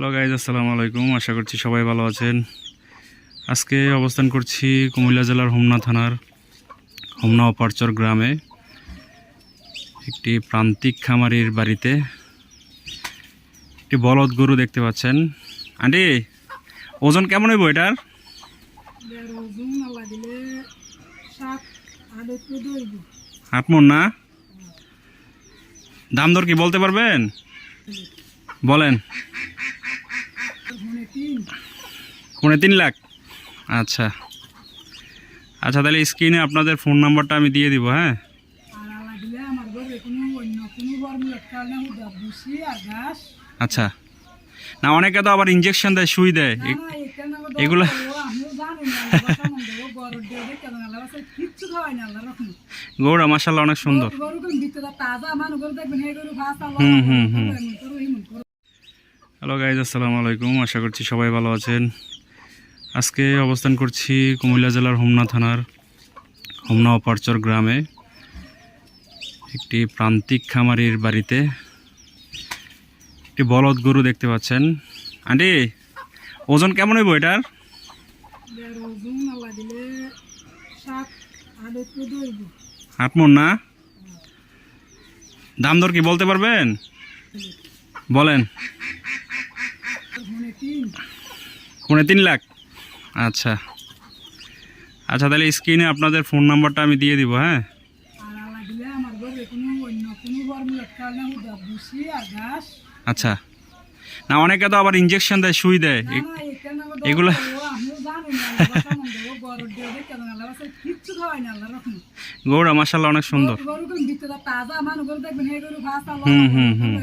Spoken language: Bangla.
হ্যালো গাইজ আসসালামু আলাইকুম। আশা করছি সবাই ভালো আছেন। আজকে অবস্থান করছি কুমিল্লা জেলার হোমনা থানার হোমনা অপারচর গ্রামে। একটি প্রান্তিক খামারির বাড়িতে একটি বলদ গরু দেখতে পাচ্ছেন। আন্টি ওজন কেমন হইব এটার? আট মন না? দাম দর কি বলতে পারবেন? বলেন। পৌনে তিন লাখ? আচ্ছা। আচ্ছা তাহলে স্ক্রিনে আপনাদের ফোন নাম্বারটা আমি দিয়ে দিব হ্যাঁ? আচ্ছা। না অনেকে তো আবার ইঞ্জেকশন দেয় সুই দেয়। এগুলো গৌড়া মাসাল্লাহ অনেক সুন্দর। হুম, হুম, হুম। হ্যালো গাইজ আসসালামু আলাইকুম। আশা করছি সবাই ভালো আছেন। আজকে অবস্থান করছি কুমিল্লা জেলার হোমনা থানার হোমনা অপারচর গ্রামে। একটি প্রান্তিক খামারির বাড়িতে একটি বলদ গরু দেখতে পাচ্ছেন। আন্টি ওজন কেমন হইব এটার? দেড় ওজন না লাগিলে সাত আড়াই তো দইব আট মন না? দাম দর কি বলতে পারবেন? বলেন। পৌনে তিন লাখ আচ্ছা আচ্ছা তাহলে স্ক্রিনে আপনাদের ফোন নাম্বারটা আমি দিয়ে দিব হ্যাঁ আচ্ছা না অনেকে তো আবার ইঞ্জেকশন দেয় সুই দেয় এগুলো গৌড়া মাসাল্লাহ অনেক সুন্দর হুম, হুম, হুম।